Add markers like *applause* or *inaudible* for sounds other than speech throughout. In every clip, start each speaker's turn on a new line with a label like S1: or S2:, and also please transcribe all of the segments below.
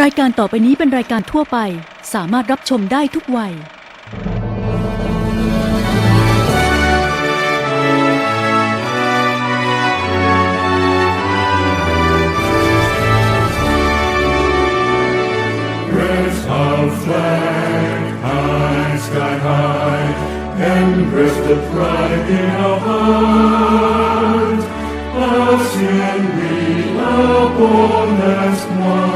S1: รายการต่อไปนี้เป็นรายการทั่วไป สามารถรับชมได้ทุกวัย
S2: Raise our flag high, sky high, and rest the pride in our heart. Us in we are born as one,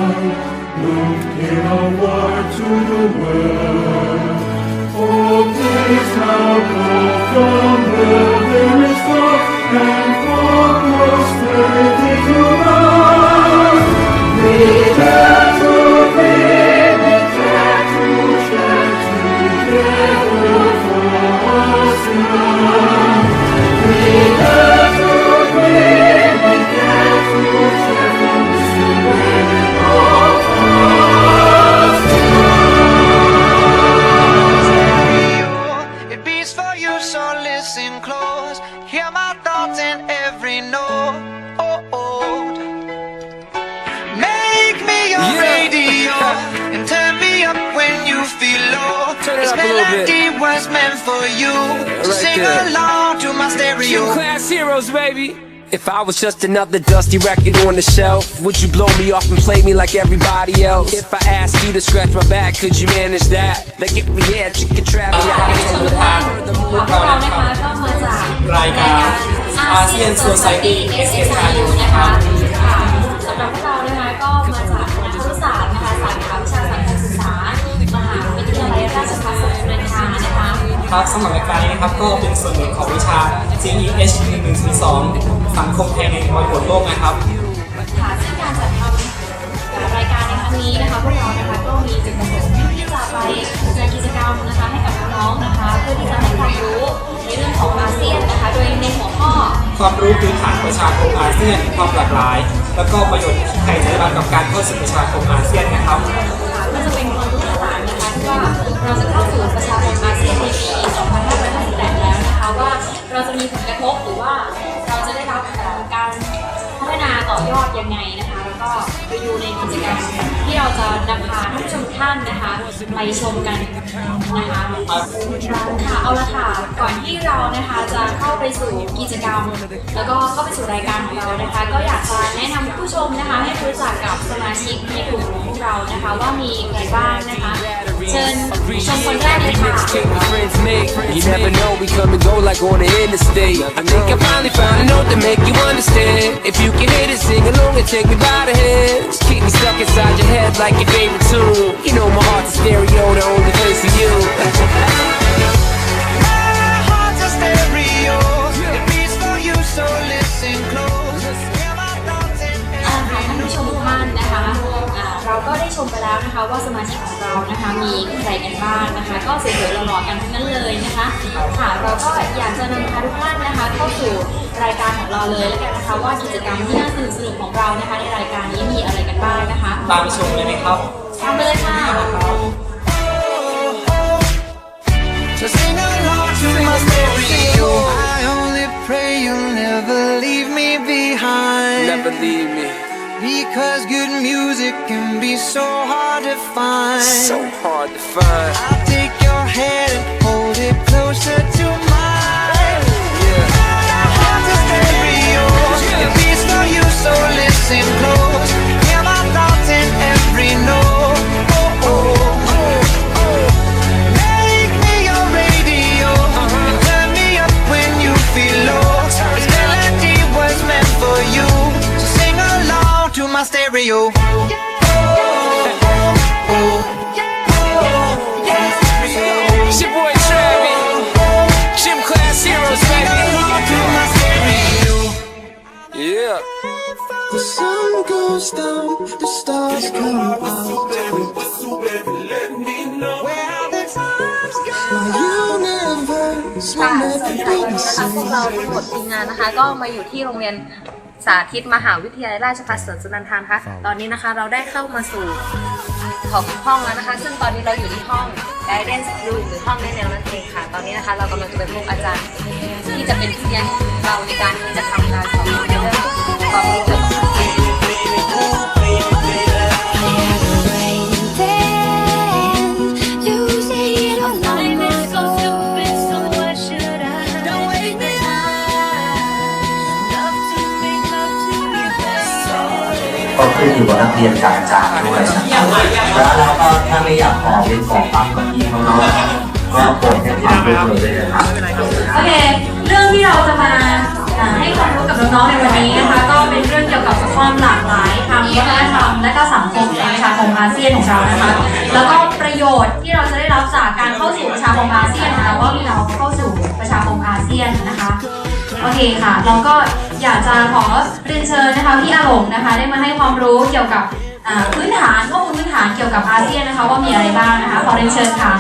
S2: moved in our war to the world.
S3: you. So
S4: right
S3: sing
S4: there.
S3: along to my
S4: Gym
S3: stereo.
S4: class heroes, baby. If I was just another dusty record on the shelf, would you blow me off and play me like everybody else? If I asked you to scratch my back, could you manage that? Like if we had, you could travel out into the
S5: ค่ะพวกเรานะคะก็มาจาก
S6: รายการ ASEAN Society
S5: SSIU นะคะค่ะ ครั
S6: บสำหรับรายการนี้นะครับก็เป็นส่วนหนึ่งของวิชา CEH 1102สังคมไทยในบริบทโลกนะครับ
S5: ค่ะซึ่งการจัดทำรายการในครั้งนี้นะคะพวกเรานะคะก็มีจุดประสงค์ที่จะไปจัดกิจกรรมนะคะให้กับน้องๆนะคะ เพื่อที่จะให้ความรู้ในเรื่องของอาเซียนนะคะ โดยในหัวข้อ
S6: ความรู้พื้นฐานประชาคมอาเซียนความหลากหลาย แล้วก็ประโยชน์ที่ไทยจะได้รับกับการเข้าสู่ประชาคมอาเซียนนะครับ
S5: เราจะมีผลกระทบหรือว่าเราจะได้รับการพัฒนาต่อยอดยังไงนะคะ แล้วก็ไปดูในกิจกรรมที่เราจะนำพาท่านผู้ชมท่านนะคะไปชมกันนะคะค่ะเอาละค่ะก่อนที่เรานะคะจะเข้าไปสู่กิจกรรม แล้วก็เข้าไปสู่รายการของเรานะคะ ก็อยากจะแนะนำผู้ชมนะคะ ให้รู้จักกับสมาชิกในกลุ่มของพวกเรานะคะ ว่ามีใครบ้างนะคะ เชิญชมคนแรกเลยค่ะ
S4: Mixtape my friends make. You never know, we come and go like on the interstate. I think I finally found a note to make you understand. If you can hit it, sing along and take me by the hands. Keep me stuck inside your head like your favorite tune. You know my heart's a stereo, the only place for you. *laughs*
S5: มไปแล้วนะคะ ว่าสมาชิกของเรานะคะมีใครกันบ้างนะคะ ก็สวยๆหล่อๆกันทั้งนั้นเลยนะคะค่ะเราก็อยากจะนำพาทุกท่านนะคะ เข้าสู่รายการของเราเลยแล้วกันนะคะว่ากิจกรรมที่น่าสนุกสนุกของเรานะคะ ในรายการนี้มีอะไรกันบ้างนะคะ
S6: ตามไปชมเลยไหมครับ
S5: ตามไปเลยค่ะ
S3: So sing along to my stereo. I only pray you'll never leave me behind.
S4: Never leave me.
S3: Because good music can be so hard to find.
S4: So hard to find.
S3: I'll take your hand
S4: Yeah.
S7: The sun goes down, the stars come out.
S3: Where the times go.
S7: My universe
S5: ค่ะ
S7: will
S5: สำ
S7: never
S5: หรับ
S7: be
S5: วัน
S7: the
S5: นี้นะคะพวก
S7: same.
S5: เราทั้งหมดทีมงานนะคะ ก็มาอยู่ที่โรงเรียนสาธิตมหาวิทยาลัยราชภัฏสวนสุนันทานค่ะตอนนี้นะคะเราได้เข้ามาสู่ของห้องแล้วนะคะ ซึ่งตอนนี้เราอยู่ที่ห้อง guidance room หรือห้องแนะแนวนั่นเองค่ะ ตอนนี้นะคะเรากำลังจะไปพบอาจารย์ที่จะเป็นพี่เลี้ยงเราในการที่จะทำการสอนในเรื่อง ก็
S8: ขึ้นอยู่กับนักเรียนการจ้ารยด้วยนะครับแล้วก็ถ้าไม่อยากขอเป็นของปังกับพี่เขาเนาะก็โปรดให้ทำด้เลยนะครับ
S9: โอเค เรื่องที่เราจะมา ให้ความรู้กับน้องๆในวันนี้นะคะ ก็เป็นเรื่องเกี่ยวกับความหลากหลายทางวัฒนธรรมและก็สังคมในประชาคมอาเซียนของเรานะคะ แล้วก็ประโยชน์ที่เราจะได้รับจากการเข้าสู่ประชาคมอาเซียนนะคะว่ามีเราเข้าสู่ประชาคมอาเซียนนะคะโอเคค่ะเราก็อยากจะขอเรียนเชิญนะคะพี่อาหลงนะคะ ได้มาให้ความรู้เกี่ยวกับพื้นฐานข้อมูลพื้นฐานเกี่ยวกับอาเซียนนะคะ ว่ามีอะไรบ้างนะคะขอเรียนเชิญค่ะ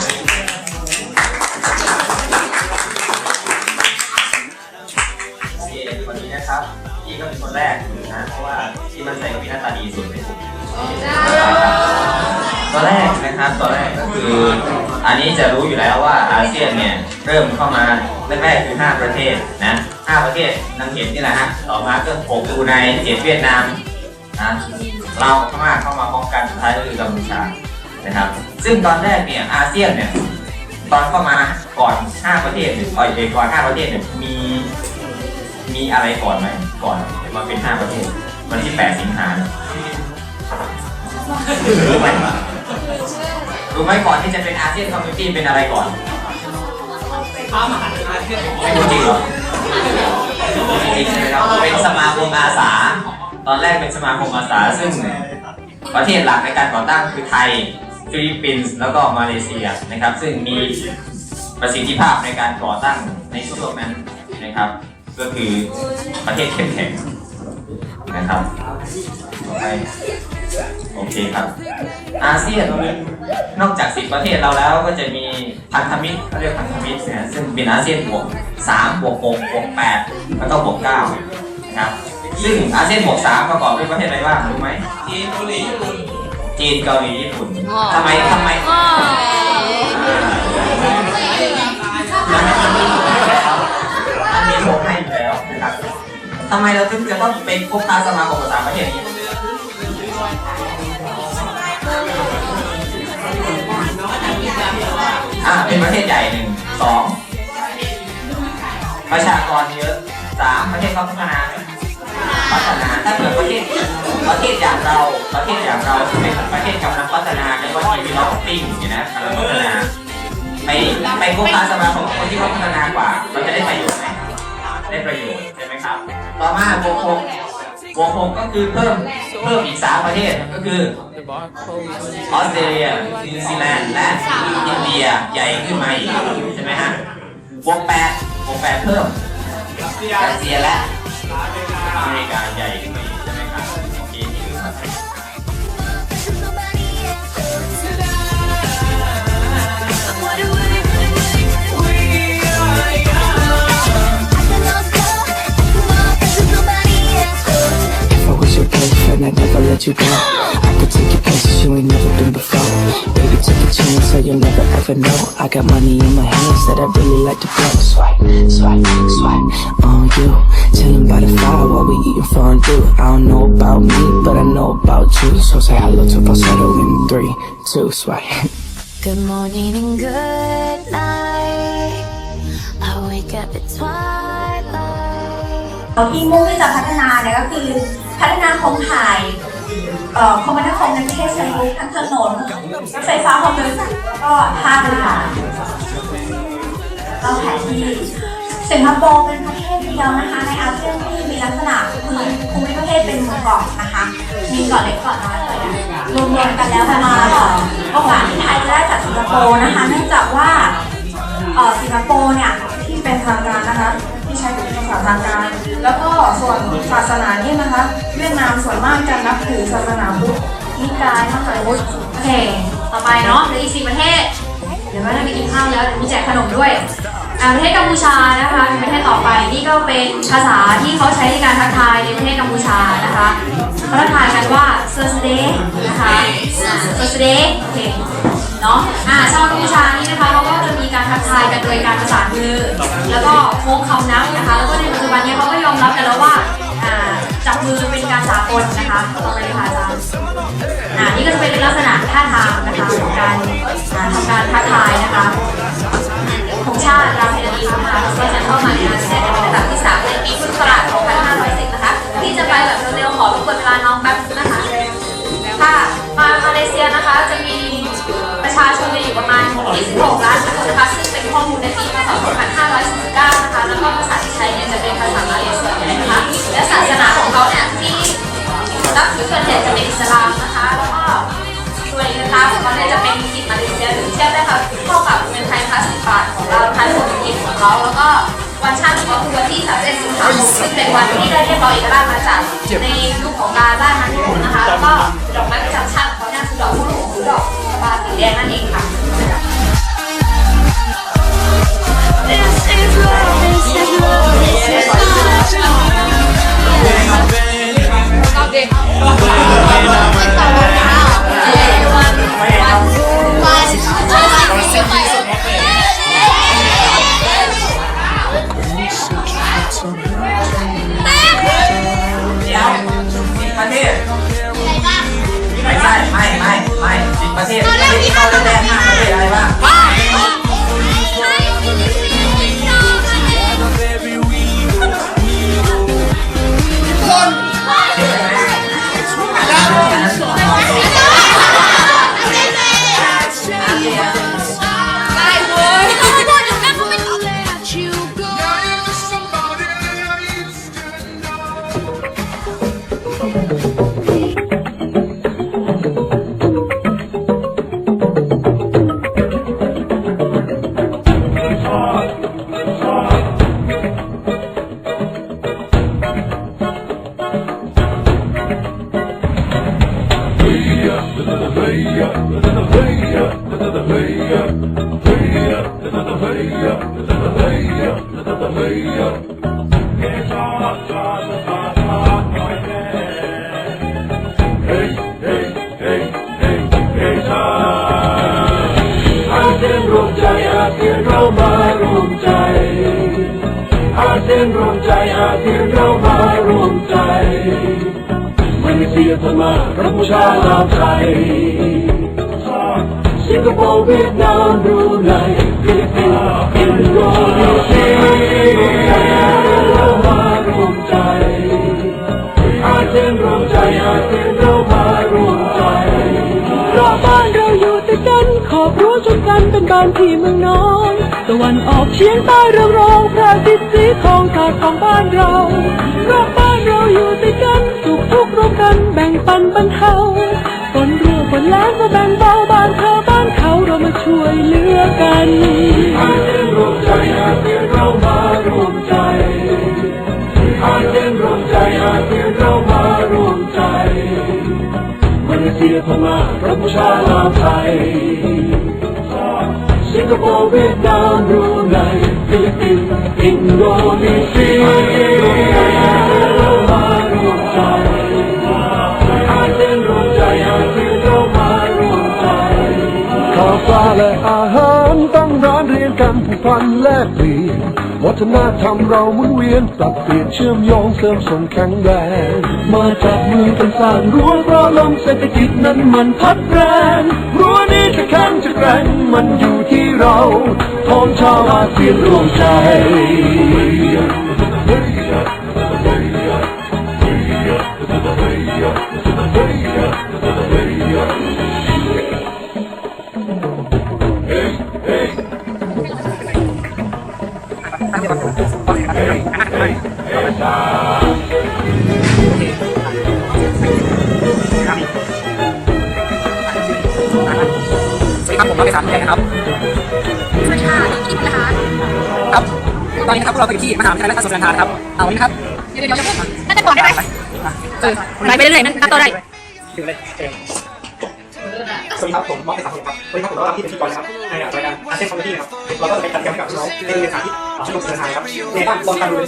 S10: แรกนะ เพราะว่าที่มันใจกับพี่หน้าตาดีสุดในกลุ่มตัวแรกนะครับตัวแรกก็คือ อันนี้จะรู้อยู่แล้วว่าอาเซียนเนี่ยเริ่มเข้ามาแรกๆคือ 5 ประเทศนะ5ประเทศนังเห็นนี่แหละฮะต่อมาก็6บรูไนเจ็ดเวียดนามนะเราวพม่าเข้ามาพร้อมกันสุดท้ายก็คือกัมพูชานะครับ ซึ่งตอนแรกเนี่ยอาเซียนเนี่ยตอนเข้ามาก่อน 5 ประเทศหรือก่อนก่อน5ประเทศเนี่ยมี มีอะไรก่อนไหมก่อนมาเป็น5ประเทศ วันที่8สิงหาเนี่ยรู้ไหมรู้ไหมก่อนที่จะเป็นอาเซียนคอมมิตี้เป็นอะไรก่อน
S11: ข้ามหาอาเซียน
S10: ไม่รู้จริงเหรอจริงใช่ไหมครับเป็นสมาคมอาสา ตอนแรกเป็นสมาคมอาสาซึ่งประเทศหลักในการก่อตั้งคือไทยฟิลิปปินส์แล้วก็มาเลเซียนะครับ ซึ่งมีประสิทธิภาพในการก่อตั้งในช่วงนั้นนะครับ ก็คือประเทศเข้มแข็งนะครับต่อไปโอเคครับ อาเซียนนอกจาก10ประเทศเราแล้วก็จะมีพันธมิตรเขาเรียกพันธมิตรนะซึ่งเป็นอาเซียนบวก3บวก6บวก8แล้วก็บวก9นะครับซึ่งอาเซียนบวก3ประกอบด้วยประเทศอะไรบ้างรู้ไหม
S11: จีนเกาหลีญี่ปุ่น
S10: จีนเกาหลีญี่ปุ่นทำไมทำไม ทำไมเราถึงจะต้องเป็นพวกค้าสมาคมกับสามประเทศนี้อ่าเป็นประเทศใหญ่หนึ่งสองประชากรเยอะสามประเทศเขาพัฒนาไหมพัฒนาถ้าเกิดประเทศประเทศอย่างเราประเทศอย่างเราเป็นประเทศกำลังพัฒนาในว่าทีวีล็อกติ้งเนี่นะกำลังพัฒนาไปไปพบค้าสมาคมกับคนที่เขาพัฒนากว่าเราจะได้ประโยชน์ไหมได้ประโยชน์ใช่ไหมครับ ต่อมาวงหกวงหกก็คือเพิ่มเพิ่มอีกสามประเทศก็คือออสเตรเลียนิวซีแลนด์และอินเดียใหญ่ขึ้นมาอีกใช่ไหมฮะวงแปดวงแปดเพิ่มรัสเซียและอเมริกาใหญ่ขึ้นมาอีก
S12: you go. I could take you places you ain't never been before. Baby, take a chance, so you'll never ever know. I got money in my hands that I really like to blow. Swipe, swipe, swipe on you. Chilling by the fire while we eating fondue. I don't know about me, but I know about you. So say hello to falsetto in three, two, swipe.
S13: Good morning and good night. I wake up at twilight.
S9: ที่มุ่งที่จะพัฒนาเนี่ยก็คือพัฒนาโครงข่าย เอ่อคมนาคมในประเทศเชิงรุกทั้งถนนรถไฟฟ้าความเร็วสูงแล้วก็ท่าเรือเราแผนที่สิงคโปร์เป็นประเทศเดียวนะคะในอาเซียนที่มีลักษณะคือภูมิประเทศเป็นหมู่เกาะนะคะ มีเกาะเล็กเกาะน้อยเลยรวมๆกันแล้วประมาณโอกาสที่ไทยจะได้จากสิงคโปร์นะคะ เนื่องจากว่าสิงคโปร์เนี่ยที่เป็นทางการนะคะ ที่ใช้เป็นภาษาทางการ แล้วก็ส่วนศาสนานี่นะคะ เวียดนามส่วนมากจะนับถือศาสนาพุทธนิกายมหาวุฒิโอเค ต่อไปเนาะเหลืออีกสี่ประเทศ เดี๋ยวเราจะไปกินข้าวแล้วเดี๋ยวมีแจกขนมด้วยอ่าประเทศกัมพูชานะคะเป็นประเทศต่อไปนี่ก็เป็นภาษาที่เขาใช้ในการทักทายในประเทศกัมพูชานะคะเขาทักทายกันว่าเซอร์สเดย์นะคะเซอร์สเดย์โอเค เนาะอ่าชาวกัมพูชานี่นะคะเขาก็จะมีการทักทายกันโดยการประสานมือ แล้วก็โค้งคำนับนะคะ แล้วก็ในปัจจุบันนี้เขาก็ยอมรับกันแล้วว่าอ่าจับมือเป็นการสากลนะคะต่อไปเลยค่ะอาจารย์อ่านี่ก็จะเป็นลักษณะท่าทางนะคะของการอ่าทำการทักทายนะคะของชาติราเพลดีนะคะก็จะเข้ามาในอาเซียนในระดับที่3ในปีพุทธศักราช2510นะคะที่จะไปแบบเร็วๆขอรบกวนเวลาน้องแป๊บนึงนะคะมามาเลเซี
S14: ยนะคะจะมี ประชาชนจะอยู่ประมาณ 26 ล้านคนนะคะซึ่งเป็นข้อมูลในปีพศ2549นะคะแล้วก็ภาษาที่ใช้เนี่ยจะเป็นภาษามาเลเซียนะคะ และศาสนาของเขาเนี่ยที่นับถือส่วนใหญ่จะเป็นอิสลามนะคะ แล้วก็ส่วนอิสลามของเขาเนี่ยจะเป็นกิจมาเลเซียหรือเทียบได้ค่ะเท่ากับเงินไทยพาสิบบาทของเราไทยเศรษฐกิจของเขาแล้วก็วันชาติของเขาคือวันที่31สิงหาคมซึ่งเป็นวันที่ได้เรียกร้องเอกราชมาจากในยุคของการล่าอาณานิคมนะคะ แล้วก็ดอกไม้ประจำชาติ แดงนั่นเองค่ะ
S10: This is
S15: เซี
S2: ยนรวมใจอาเซียนเรามารวมใจมาเลเซียพม่ากัมพูชาลาวไทยสิงคโปร์เวียดนามบรูไนฟิลิปปินส์อินโดนีเซียเรามารวมใจอาเซียนรวมใจอาเซียน
S16: อบรั้วชนกันเป็นบ้านที่เมืองนอนตะวันออกเฉียงใต้เรืองรองพระอาทิตย์สีทองศาสตร์ของบ้านเราเราะบ้านเราอยู่ติดกันสุขทุกข์ร่วมกันแบ่งปันบรรเทาฝนรั่วฝนแล้งมาแบ่งเบาบ้านเธอบ้านเขาเรามาช่วยเหลือกัน
S2: อาเซียนรวมใจอาเซียนเรามารวมใจอาเซียนรวมใจอาเซียนเรามารวมใจ มาเลเซียพม่ากัมพูชาลาวไทย สิงคโปร์เวียดนามบรูไนฟิลิปปินส์อินโดนีเซียเรามารวมใจอาเซียนรวมใจอาเซียนเรามารวมใจข้าวปลาและอาหารต้องร้านเรียนกันผูกพันแลกเปลี่ยน วัฒนธรรมเราหมุนเวียนปรับเปลี่ยนเชื่อมโยงเสริมส่งแข็งแรงมาจับมือกันสร้างรั้วเพราะลมเศรษฐกิจนั้นมันพัดแรงรั้วนี้จะแข็งจะแกร่งมันอยู่ที่เราทองชาวอาเซียนรวมใจ
S17: ได้
S14: ไหมเออไปไปเรื่อยๆนั่นนับต่อได้
S17: ถึงเลยสวัสดีครับผมมอสสามคนครับวันนี้ครับผมรับที่เป็นพิธีกรนะครับในรายการอาเซียนคอมเมดี้นะครับเราก็จะไปจัดการแข่งกับน้องในเรียนสาธิตชุมนุมสุนทรนะครับในบ้านลองทำดูเล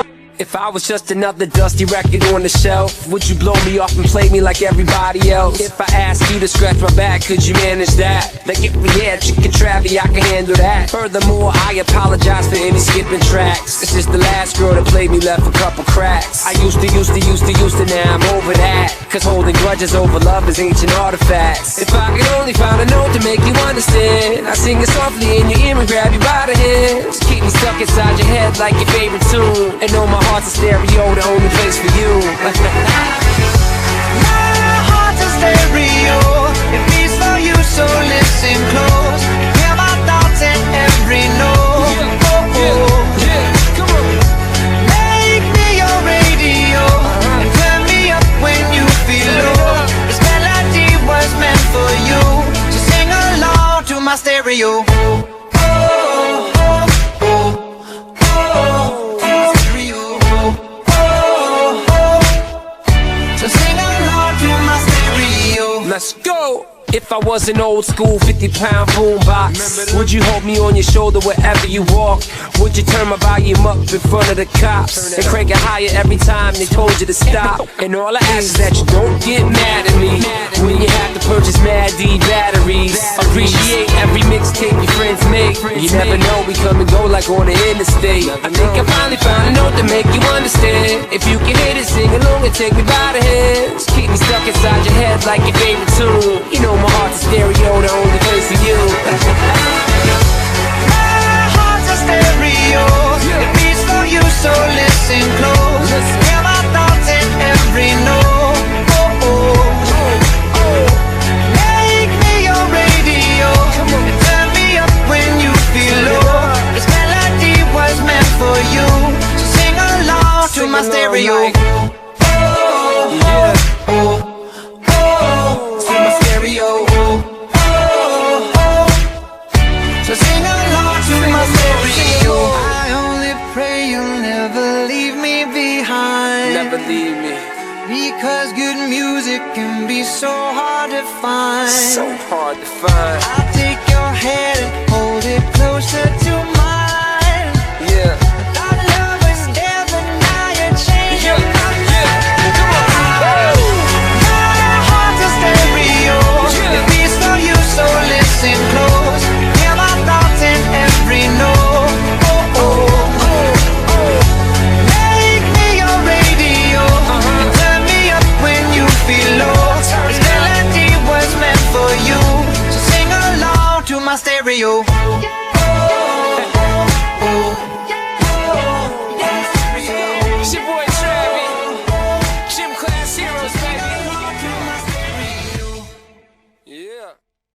S17: ย
S4: If I was just another dusty record on the shelf, would you blow me off and play me like everybody else? If I asked you to scratch my back, could you manage that? Like if we had chicken travy, I can handle that. Furthermore, I apologize for any skipping tracks. This is the last girl that played me left a couple cracks. I used to, used to, used to, used to, now I'm over that. Cause holding grudges over love is ancient artifacts. If I could only find a note to make you understand, I sing it softly in your ear and grab you by the hands. Keep me stuck inside your head like your favorite tune. And know my heart's a stereo, the only place for you.
S3: My heart's a stereo, it beats for you, so listen close. Hear my thoughts in every note. Oh, oh. Make me your radio, and turn me up when you feel low. This melody was meant for you, so sing along to my stereo.
S4: If I was an old school 50 pound boombox, would you hold me on your shoulder wherever you walk? Would you turn my volume up in front of the cops and crank it higher every time they told you to stop? And all I ask is that you don't get mad at me when you have to purchase Mad D batteries. Appreciate every mixtape your friends make. You never know, we come and go like on the interstate. I think I finally found a note to make you understand. If you can hit it, sing along and take me by the hands. Keep me stuck inside your head like your favorite tune. You know my heart's a stereo, the only place for you.
S3: My heart's a stereo. It beats for you, so listen close. Hear my thoughts in every note. Oh, oh, oh. Make me your radio. And turn me up when you feel low. This melody was meant for you. So sing along to my stereo. Oh, so hard to find.
S4: So hard to find.
S3: I'll take your hand